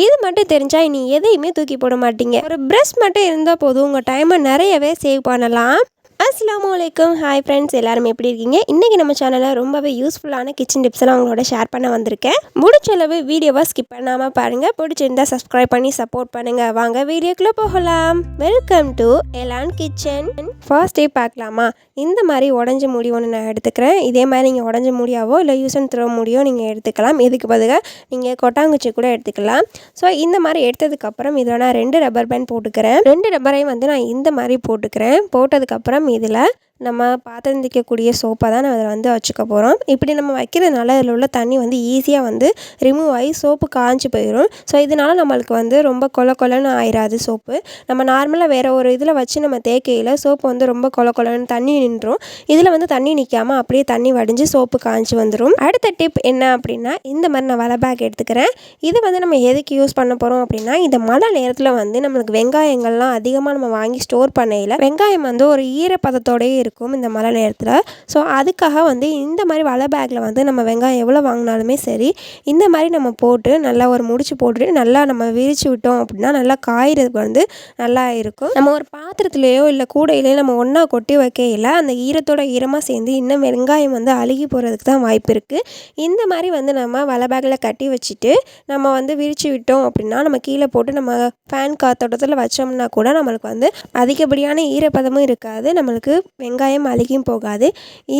இது மட்டும் தெரிஞ்சால் இனி எதையுமே தூக்கி போட மாட்டீங்க. ஒரு ப்ரஷ் மட்டும் இருந்தால் போதும். உங்கள் டைமை நிறையவே சேவ் பண்ணலாம். அஸ்லாம் வலைக்கம் ஹாய் ஃப்ரெண்ட்ஸ் எல்லாரும் எப்படி இருக்கீங்க? இன்றைக்கி நம்ம சேனலில் ரொம்பவே யூஸ்ஃபுல்லான கிச்சன் டிப்ஸ் எல்லாம் உங்களோட ஷேர் பண்ண வந்திருக்கேன். முடிச்சளவு வீடியோவை ஸ்கிப் பண்ணாமல் பாருங்கள் பிடிச்சிருந்தா சப்ஸ்கிரைப் பண்ணி சப்போர்ட் பண்ணுங்கள் வாங்க வீடியோக்குள்ளே போகலாம். Welcome to Elan kitchen first day பார்க்கலாமா? இந்த மாதிரி உடஞ்ச முடி ஒன்று நான் எடுத்துக்கிறேன். இதே மாதிரி நீங்கள் உடஞ்ச முடியாவோ இல்லை யூஸ் அண்ட் த்ரோ முடியோ நீங்கள் எடுத்துக்கலாம். இதுக்கு பதிலாக நீங்கள் கொட்டாங்குச்சி கூட எடுத்துக்கலாம். ஸோ இந்த மாதிரி எடுத்ததுக்கப்புறம் இதில் நான் ரெண்டு ரப்பர் பேண்ட் போட்டுக்கிறேன். ரெண்டு ரப்பரையும் வந்து நான் இந்த மாதிரி போட்டுக்கிறேன். போட்டதுக்கப்புறம் இதில் நம்ம பாத்திரம் தைக்கக்கூடிய சோப்பை தான் நம்ம அதில் வந்து வச்சுக்க போகிறோம் இப்படி நம்ம வைக்கிறதுனால அதில் உள்ள தண்ணி வந்து ஈஸியாக வந்து ரிமூவ் ஆகி சோப்பு காஞ்சி போயிடும் ஸோ இதனால் நம்மளுக்கு வந்து ரொம்ப கொல கொலன்னு ஆயிடாது சோப்பு நம்ம நார்மலாக வேறு ஒரு இதில் வச்சு நம்ம தேக்கையில் சோப்பு வந்து ரொம்ப கொல கொலன்னு தண்ணி நின்றோம். இதில் வந்து தண்ணி நிற்காமல் அப்படியே தண்ணி வடிஞ்சு சோப்பு காஞ்சி வந்துடும் அடுத்த டிப் என்ன அப்படின்னா இந்த மாதிரி நான் வலை பேக் எடுத்துக்கிறேன். இது வந்து நம்ம எதுக்கு யூஸ் பண்ண போகிறோம் அப்படின்னா இந்த மழை நேரத்தில் வந்து நம்மளுக்கு வெங்காயங்கள்லாம் அதிகமாக நம்ம வாங்கி ஸ்டோர் பண்ணையில் வெங்காயம் வந்து ஒரு ஈரப்பதத்தோடயே இருக்கும் இருக்கும் இந்த மழை நேரத்தில். ஸோ அதுக்காக வந்து இந்த மாதிரி வலை பேக்கில் வந்து நம்ம வெங்காயம் எவ்வளோ வாங்கினாலுமே சரி இந்த மாதிரி நம்ம போட்டு நல்லா ஒரு முடிச்சு போட்டுட்டு நல்லா நம்ம விரித்து விட்டோம் அப்படின்னா நல்லா காய்கிறதுக்கு வந்து நல்லா இருக்கும். நம்ம ஒரு பாத்திரத்துலேயோ இல்லை கூடையிலையோ நம்ம ஒன்றா கொட்டி வைக்கையில் அந்த ஈரத்தோட ஈரமாக சேர்ந்து இன்னும் வெங்காயம் வந்து அழுகி போகிறதுக்கு தான் வாய்ப்பு இருக்குது இந்த மாதிரி வந்து நம்ம வலை பேக்கில் கட்டி வச்சுட்டு நம்ம வந்து விரித்து விட்டோம் அப்படின்னா நம்ம கீழே போட்டு நம்ம ஃபேன் காத்தோட்டத்தில் வச்சோம்னா கூட நம்மளுக்கு வந்து அதிகப்படியான ஈரப்பதமும் இருக்காது. நம்மளுக்கு வெங்காயம் அழுகியும் போகாது.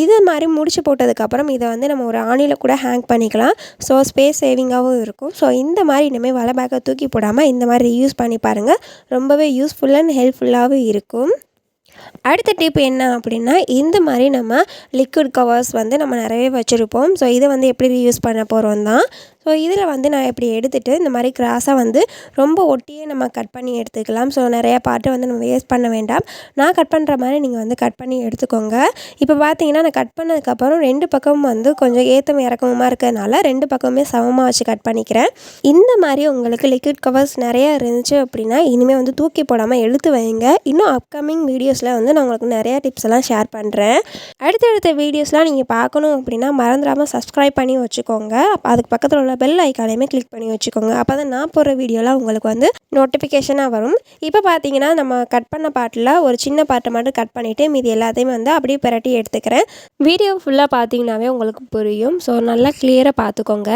இது மாதிரி முடிச்சு போட்டதுக்கப்புறம் இதை வந்து நம்ம ஒரு ஆணியில் கூட ஹேங் பண்ணிக்கலாம். ஸோ ஸ்பேஸ் சேவிங்காகவும் இருக்கும். ஸோ இந்த மாதிரி இனிமேல் வலை பேக்கை தூக்கி போடாமல் இந்த மாதிரி யூஸ் பண்ணி பாருங்கள் ரொம்பவே யூஸ்ஃபுல் அண்ட் ஹெல்ப்ஃபுல்லாகவும் இருக்கும். அடுத்த டிப் என்ன அப்படின்னா இந்த மாதிரி நம்ம லிக்விட் கவர்ஸ் வந்து நம்ம நிறையவே வச்சுருப்போம். ஸோ இதை வந்து எப்படி யூஸ் பண்ண போகிறோம் தான் ஸோ இதில் வந்து நான் இப்படி எடுத்துகிட்டு இந்த மாதிரி கிராஸாக வந்து ரொம்ப ஒட்டியே நம்ம கட் பண்ணி எடுத்துக்கலாம். ஸோ நிறையா பாட்டு வந்து நம்ம வேஸ்ட் பண்ண வேண்டாம். நான் கட் பண்ணுற மாதிரி நீங்கள் வந்து கட் பண்ணி எடுத்துக்கோங்க. இப்போ பார்த்தீங்கன்னா நான் கட் பண்ணதுக்கப்புறம் ரெண்டு பக்கமும் வந்து கொஞ்சம் ஏற்றம் இறக்கமுமா இருக்கிறதுனால ரெண்டு பக்கமுமே சமமாக வச்சு கட் பண்ணிக்கிறேன். இந்த மாதிரி உங்களுக்கு லிக்விட் கவர்ஸ் நிறையா இருந்துச்சு அப்படின்னா இனிமேல் வந்து தூக்கி போடாமல் எழுத்து வைங்க. இன்னும் அப்கமிங் வீடியோஸில் வந்து நான் உங்களுக்கு நிறையா டிப்ஸ் எல்லாம் ஷேர் பண்ணுறேன் அடுத்தடுத்த வீடியோஸ்லாம் நீங்கள் பார்க்கணும் அப்படின்னா மறந்துடாமல் சப்ஸ்கிரைப் பண்ணி வச்சுக்கோங்க. அதுக்கு பக்கத்தில் உள்ள பெல் ஐக்கானையுமே கிளிக் பண்ணி வச்சுக்கோங்க. அப்போ தான் நான் போடுற வீடியோலாம் உங்களுக்கு வந்து நோட்டிஃபிகேஷனாக வரும். இப்போ பார்த்தீங்கன்னா நம்ம கட் பண்ண பாட்டில் ஒரு சின்ன பாட்டை மட்டும் கட் பண்ணிவிட்டு மீதி எல்லாத்தையுமே வந்து அப்படியே பிரட்டி எடுத்துக்கிறேன். வீடியோ ஃபுல்லாக பார்த்தீங்கன்னாவே உங்களுக்கு புரியும். ஸோ நல்லா கிளியராக பார்த்துக்கோங்க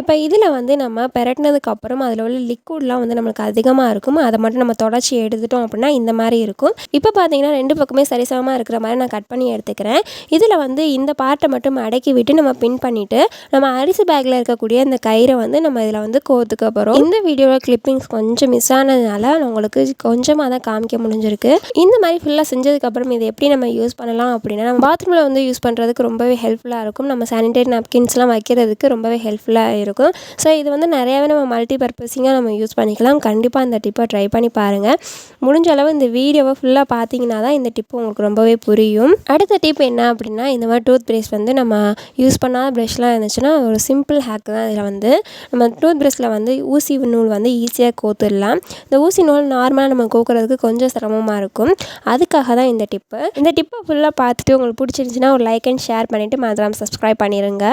இப்போ இதில் வந்து நம்ம பெரட்டினதுக்கப்புறம் அதில் உள்ள லிக்விட்லாம் வந்து நம்மளுக்கு அதிகமாக இருக்கும். அதை மட்டும் நம்ம தொடச்சி எடுத்துட்டோம் அப்படின்னா இந்த மாதிரி இருக்கும். இப்போ பார்த்தீங்கன்னா ரெண்டு பக்கமே சரிசமமாக இருக்கிற மாதிரி நான் கட் பண்ணி எடுத்துக்கிறேன். இதில் வந்து இந்த பாட்டை மட்டும் அடக்கி விட்டு நம்ம பின் பண்ணிவிட்டு நம்ம அரிசி பேக்கில் இருக்கக்கூடிய இந்த கயிறை வந்து நம்ம இதில் வந்து கோத்துக்க போகிறோம் இந்த வீடியோவில் கிளிப்பிங்ஸ் கொஞ்சம் மிஸ் ஆனதுனால நான் உங்களுக்கு கொஞ்சமாக தான் காமிக்க முடிஞ்சிருக்கு. இந்த மாதிரி ஃபுல்லாக செஞ்சதுக்கப்புறம் இதை எப்படி நம்ம யூஸ் பண்ணலாம் அப்படின்னா நம்ம பாத்ரூமில் வந்து யூஸ் பண்ணுறதுக்கு ரொம்பவே ஹெல்ப்ஃபுல்லாக இருக்கும். நம்ம சானிடரி நாப்கின்ஸ்லாம் வைக்கிறதுக்கு ரொம்பவே ஹெல்ப்ஃபுல்லாக இருக்கும். ஸோ இது வந்து நிறையாவே நம்ம மல்டி பர்பஸிங்காக நம்ம யூஸ் பண்ணிக்கலாம். கண்டிப்பாக இந்த டிப்பை ட்ரை பண்ணி பாருங்கள் முடிஞ்ச அளவு இந்த வீடியோவை ஃபுல்லாக பார்த்தீங்கன்னா தான் இந்த டிப்பு உங்களுக்கு ரொம்பவே புரியும். அடுத்த டிப் என்ன அப்படின்னா இந்த மாதிரி டூத் பிரஷ் வந்து நம்ம யூஸ் பண்ணாத ப்ரஷ்லாம் இருந்துச்சுன்னா ஒரு சிம்பிள் ஹேக் தான் இதில் வந்து நம்ம டூத் ப்ரஷில் வந்து ஊசி நூல் வந்து ஈஸியாக கோத்துடலாம். இந்த ஊசி நூல் நார்மலாக நம்ம கோக்குறதுக்கு கொஞ்சம் சிரமமாக இருக்கும். அதுக்காக தான் இந்த டிப்பு இந்த டிப்பை ஃபுல்லாக பார்த்துட்டு உங்களுக்கு பிடிச்சிருந்துச்சின்னா ஒரு லைக் அண்ட் ஷேர் பண்ணிவிட்டு மறந்துடாமல் சப்ஸ்கிரைப் பண்ணிடுங்க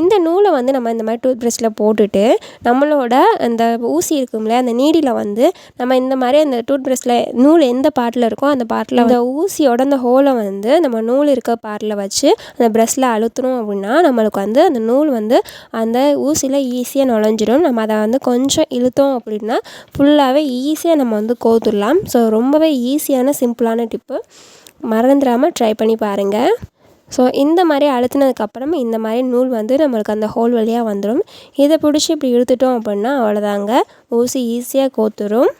இந்த நூலை வந்து நம்ம இந்த மாதிரி டூத் ப்ரஷில் போட்டுட்டு நம்மளோட அந்த ஊசி இருக்கும்ல அந்த நீடியில் வந்து நம்ம இந்த மாதிரி அந்த டூத் ப்ரஷில் நூல் எந்த பாட்டில் இருக்கோ அந்த பாட்டில் அந்த ஊசியோட அந்த ஹோலை வந்து நம்ம நூல் இருக்க பாட்டில் வச்சு அந்த ப்ரஷில் அழுத்தணும் அப்படின்னா நம்மளுக்கு வந்து அந்த நூல் வந்து அந்த ஊசியில் ஈஸியாக நுழைஞ்சிடும். நம்ம அதை வந்து கொஞ்சம் இழுத்தோம் அப்படின்னா ஃபுல்லாகவே ஈஸியாக நம்ம வந்து கோத்துடலாம். ஸோ ரொம்பவே ஈஸியான சிம்பிளான டிப்பு மறந்துடாமல் ட்ரை பண்ணி பாருங்கள் ஸோ இந்த மாதிரி அழுத்தினதுக்கப்புறம் இந்த மாதிரி நூல் வந்து நம்மளுக்கு அந்த ஹோல் வழியாக வந்துடும். இதை பிடிச்சி இப்படி இழுத்துட்டோம் அப்படின்னா அவ்வளோதாங்க ஊசி ஈஸியாக கோத்துரும்.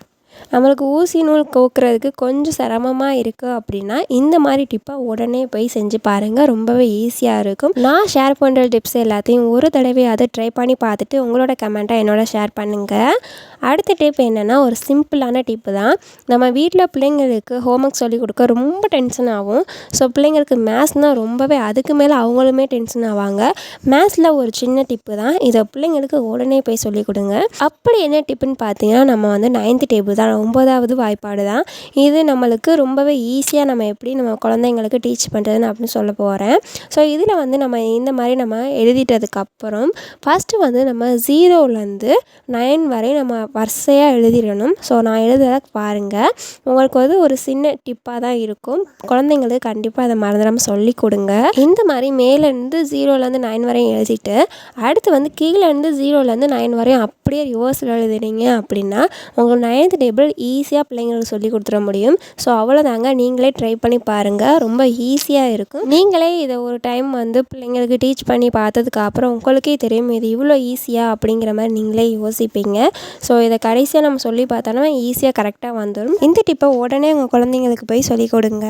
நம்மளுக்கு ஊசி நூல் கோக்குறதுக்கு கொஞ்சம் சிரமமாக இருக்குது அப்படின்னா இந்த மாதிரி டிப்பை உடனே போய் செஞ்சு பாருங்கள் ரொம்பவே ஈஸியாக இருக்கும். நான் ஷேர் பண்ணுற டிப்ஸ் எல்லாத்தையும் ஒரு தடவை அதை ட்ரை பண்ணி பார்த்துட்டு உங்களோட கமெண்ட்டாக என்னோட ஷேர் பண்ணுங்கள் அடுத்த டிப் என்னென்னா ஒரு சிம்பிளான டிப்பு தான். நம்ம வீட்டில் பிள்ளைங்களுக்கு ஹோம்ஒர்க் சொல்லிக் கொடுக்க ரொம்ப டென்ஷன் ஆகும். ஸோ பிள்ளைங்களுக்கு மேத்ஸ்னால் ரொம்பவே அதுக்கு மேலே அவங்களுமே டென்ஷன் ஆவாங்க. மேத்ஸில் ஒரு சின்ன டிப்பு தான். இதை பிள்ளைங்களுக்கு உடனே போய் சொல்லிக் கொடுங்க. அப்படி என்ன டிப்புன்னு பார்த்தீங்கன்னா நம்ம வந்து நைன்த் டேபிள் தான் ஒம்பதாவது வாய்ப்பாடு தான். இது நம்மளுக்கு ரொம்பவே ஈஸியாக நம்ம எப்படி நம்ம குழந்தைங்களுக்கு டீச் பண்ணுறதுன்னு அப்படின்னு சொல்ல போகிறேன் ஸோ இதில் வந்து நம்ம இந்த மாதிரி நம்ம எழுதிட்டதுக்கப்புறம் ஃபஸ்ட்டு வந்து நம்ம ஜீரோலேருந்து நைன் வரை நம்ம வரிசையாக எழுதிடணும். ஸோ நான் எழுதுறத பாருங்கள் உங்களுக்கு வந்து ஒரு சின்ன டிப்பாக தான் இருக்கும். குழந்தைங்களுக்கு கண்டிப்பாக அதை மறந்துடாமல் சொல்லி கொடுங்க. இந்த மாதிரி மேலேருந்து ஜீரோலேருந்து நைன் வரையும் எழுதிட்டு அடுத்து வந்து கீழேருந்து ஜீரோலேருந்து நைன் வரையும் அப்படியே ரிவர்ஸில் எழுதுனீங்க அப்படின்னா உங்களுக்கு நைன்த் டேபிள் ஈஸியாக பிள்ளைங்களுக்கு சொல்லி கொடுத்துட முடியும். ஸோ அவ்வளோதாங்க நீங்களே ட்ரை பண்ணி பாருங்கள் ரொம்ப ஈஸியாக இருக்கும். நீங்களே இதை ஒரு டைம் வந்து பிள்ளைங்களுக்கு டீச் பண்ணி பார்த்ததுக்கு அப்புறம் உங்களுக்கே தெரியும் இது இவ்வளோ ஈஸியாக அப்படிங்கிற மாதிரி நீங்களே யோசிப்பீங்க. ஸோ இதை கடைசியாக நம்ம சொல்லி பார்த்தாலும் ஈஸியாக கரெக்டாக வந்துடும் இந்த டிப்பை உடனே உங்கள் குழந்தைங்களுக்கு போய் சொல்லிக் கொடுங்க.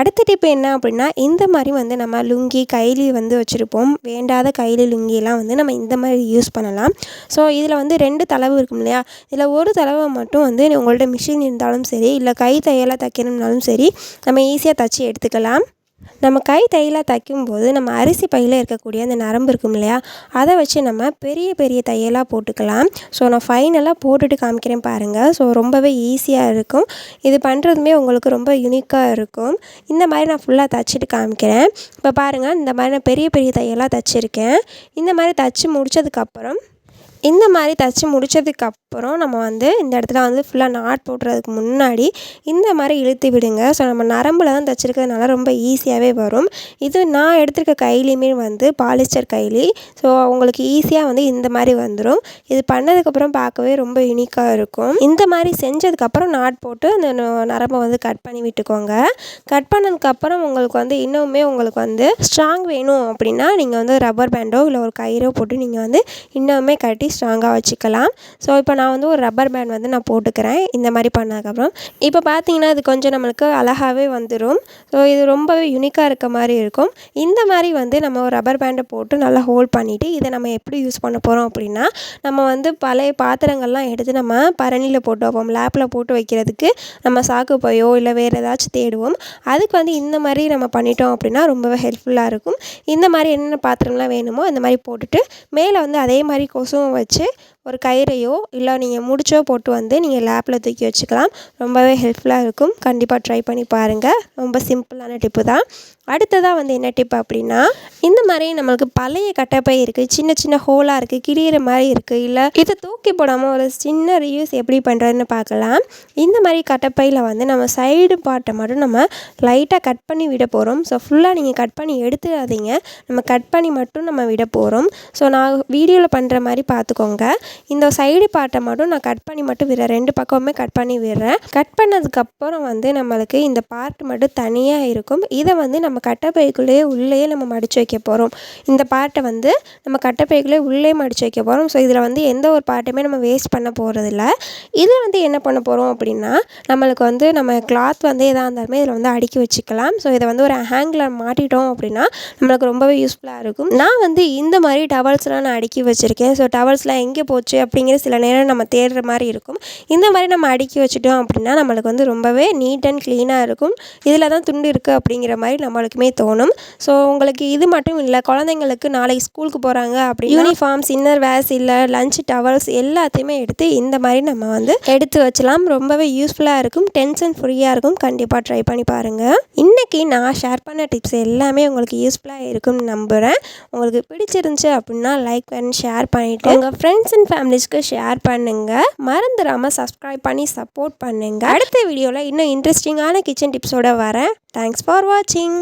அடுத்த டிப்பு என்ன அப்படின்னா இந்த மாதிரி வந்து நம்ம லுங்கி கைலி வந்து வச்சுருப்போம். வேண்டாத கைலி லுங்கியெல்லாம் வந்து நம்ம இந்த மாதிரி யூஸ் பண்ணலாம். ஸோ இதில் வந்து ரெண்டு தளவு இருக்கும் இல்லையா? இதில் ஒரு தளவை மட்டும் வந்து உங்கள்ட்ட மிஷின் இருந்தாலும் சரி இல்லை கை தையலாக தைக்கணும்னாலும் சரி நம்ம ஈஸியாக தைச்சி எடுத்துக்கலாம். நம்ம கை தையலாக தைக்கும்போது நம்ம அரிசி பையில் இருக்கக்கூடிய அந்த நரம்பு இருக்கும் இல்லையா அதை வச்சு நம்ம பெரிய பெரிய தையலாக போட்டுக்கலாம். ஸோ நான் ஃபைனலாக போட்டுட்டு காமிக்கிறேன் பாருங்கள் ஸோ ரொம்பவே ஈஸியாக இருக்கும். இது பண்ணுறதுமே உங்களுக்கு ரொம்ப யூனிக்காக இருக்கும். இந்த மாதிரி நான் ஃபுல்லாக தைச்சிட்டு காமிக்கிறேன். இப்போ பாருங்கள் இந்த மாதிரி நான் பெரிய பெரிய தையலாக தைச்சிருக்கேன். இந்த மாதிரி தைச்சி முடித்ததுக்கப்புறம் இந்த மாதிரி தைச்சி முடித்ததுக்கப்புறம் நம்ம வந்து இந்த இடத்துல வந்து ஃபுல்லாக நாட் போடுறதுக்கு முன்னாடி இந்த மாதிரி இழுத்து விடுங்க. ஸோ நம்ம நரம்பில் தான் தைச்சிருக்கிறதுனால ரொம்ப ஈஸியாகவே வரும். இது நான் எடுத்திருக்க கையிலையுமே வந்து பாலிஸ்டர் கைலி. ஸோ உங்களுக்கு ஈஸியாக வந்து இந்த மாதிரி வந்துடும் இது பண்ணதுக்கப்புறம் பார்க்கவே ரொம்ப யூனிக்காக இருக்கும். இந்த மாதிரி செஞ்சதுக்கப்புறம் நாட் போட்டு அந்த நரம்பை வந்து கட் பண்ணி விட்டுக்கோங்க. கட் பண்ணதுக்கப்புறம் உங்களுக்கு வந்து இன்னுமே உங்களுக்கு வந்து ஸ்ட்ராங் வேணும் அப்படின்னா நீங்கள் வந்து ரப்பர் பேண்டோ இல்லை ஒரு கயிறோ போட்டு நீங்கள் வந்து இன்னுமே கட்டி ஸ்ட்ராங்காக வச்சுக்கலாம். ஸோ இப்போ நான் வந்து ஒரு ரப்பர் பேண்ட் வந்து நான் போட்டுக்கிறேன். இந்த மாதிரி பண்ணதுக்கப்புறம். இப்போ பார்த்தீங்கன்னா இது கொஞ்சம் நம்மளுக்கு அழகாகவே வந்துடும் ஸோ இது ரொம்பவே யூனிக்காக இருக்க மாதிரி இருக்கும். இந்த மாதிரி வந்து நம்ம ஒரு ரப்பர் பேண்டை போட்டு நல்லா ஹோல்ட் பண்ணிவிட்டு இதை நம்ம எப்படி யூஸ் பண்ண போகிறோம் அப்படின்னா நம்ம வந்து பழைய பாத்திரங்கள்லாம் எடுத்து நம்ம பரணியில் போட்டு வைப்போம். லேப்பில் போட்டு வைக்கிறதுக்கு நம்ம சாக்கு பையோ இல்லை வேறு ஏதாச்சும் தேடுவோம். அதுக்கு வந்து இந்த மாதிரி நம்ம பண்ணிட்டோம் அப்படின்னா ரொம்பவே ஹெல்ப்ஃபுல்லாக இருக்கும். இந்த மாதிரி என்னென்ன பாத்திரம்லாம் வேணுமோ அந்த மாதிரி போட்டுட்டு மேலே வந்து அதே மாதிரி கொசுவும் வச்சு ஒரு கயிறையோ இல்லை நீங்கள் முடிச்சோ போட்டு வந்து நீங்கள் லேப்பில் தூக்கி வச்சுக்கலாம். ரொம்பவே ஹெல்ப்ஃபுல்லாக இருக்கும். கண்டிப்பாக ட்ரை பண்ணி பாருங்கள் ரொம்ப சிம்பிளான டிப்பு தான். அடுத்ததாக வந்து என்ன டிப் அப்படின்னா இந்த மாதிரி நம்மளுக்கு பழைய கட்டப்பை இருக்குது சின்ன சின்ன ஹோலாக இருக்குது கிழியிற மாதிரி இருக்குது இல்லை இதை தூக்கி போடாமல் ஒரு சின்ன ரியூஸ் எப்படி பண்ணுறதுன்னு பார்க்கலாம். இந்த மாதிரி கட்டப்பையில் வந்து நம்ம சைடு பாட்டை மட்டும் நம்ம லைட்டாக கட் பண்ணி விட போகிறோம் ஸோ ஃபுல்லாக நீங்கள் கட் பண்ணி எடுத்துடாதீங்க. நம்ம கட் பண்ணி மட்டும் நம்ம விட போகிறோம் ஸோ நான் வீடியோவில் பண்ணுற மாதிரி பார்த்துக்கோங்க. இந்த சைடு பார்ட்டை மட்டும் நான் கட் பண்ணி மட்டும் விடுறேன். ரெண்டு பக்கமுமே கட் பண்ணி விடுறேன். கட் பண்ணதுக்கப்புறம் வந்து நம்மளுக்கு இந்த பார்ட் மட்டும் தனியாக இருக்கும். இதை வந்து நம்ம கட்டப்பைக்குள்ளேயே உள்ளேயே நம்ம மடித்து வைக்க போகிறோம் இந்த பார்ட்டை வந்து நம்ம கட்டப்பைக்குள்ளேயே உள்ளே மடித்து வைக்க போகிறோம் ஸோ இதில் வந்து எந்த ஒரு பார்ட்டுமே நம்ம வேஸ்ட் பண்ண போகிறதில்ல இதில் வந்து என்ன பண்ண போகிறோம் அப்படின்னா நம்மளுக்கு வந்து நம்ம கிளாத் வந்து எதாக இருந்தாலுமே இதில் வந்து அடுக்கி வச்சுக்கலாம். ஸோ இதை வந்து ஒரு ஹேங்கில் மாட்டிட்டோம் அப்படின்னா நம்மளுக்கு ரொம்பவே யூஸ்ஃபுல்லாக இருக்கும். நான் வந்து இந்த மாதிரி டவல்ஸ்லாம் நான் அடுக்கி வச்சுருக்கேன். ஸோ டவல்ஸ்லாம் எங்கே போச்சு அப்படிங்கிற சில நேரம் நம்ம தேடுற மாதிரி இருக்கும். இந்த மாதிரி நம்ம அடுக்கி வச்சுட்டோம் அப்படின்னா நம்மளுக்கு வந்து ரொம்பவே நீட் அண்ட் க்ளீனாக இருக்கும். இதில் தான் துண்டு இருக்குது அப்படிங்கிற மாதிரி நம்மளுக்குமே தோணும். ஸோ உங்களுக்கு இது மட்டும் இல்லை குழந்தைங்களுக்கு நாளைக்கு ஸ்கூலுக்கு போகிறாங்க அப்படி யூனிஃபார்ம்ஸ் இன்னர் வேர்ஸ் இல்லை லஞ்ச் டவல்ஸ் எல்லாத்தையுமே எடுத்து இந்த மாதிரி நம்ம வந்து எடுத்து வச்சலாம். ரொம்பவே யூஸ்ஃபுல்லாக இருக்கும் டென்ஷன் ஃப்ரீயாக இருக்கும். கண்டிப்பாக ட்ரை பண்ணி பாருங்கள் இன்றைக்கி நான் ஷேர் பண்ண டிப்ஸ் எல்லாமே உங்களுக்கு யூஸ்ஃபுல்லாக இருக்கும்னு நம்புகிறேன் உங்களுக்கு பிடிச்சிருந்துச்சு அப்படின்னா லைக் அண்ட் ஷேர் பண்ணிவிட்டு உங்கள் ஃப்ரெண்ட்ஸ் அண்ட் ஃபேமிலிஸ்க்கு ஷேர் பண்ணுங்கள் மறந்துடாமல் சப்ஸ்கிரைப் பண்ணி சப்போர்ட் பண்ணுங்கள் அடுத்த வீடியோவில் இன்னும் இன்ட்ரெஸ்டிங்கான கிச்சன் டிப்ஸோட வரேன். தேங்க்ஸ் ஃபார் வாட்சிங்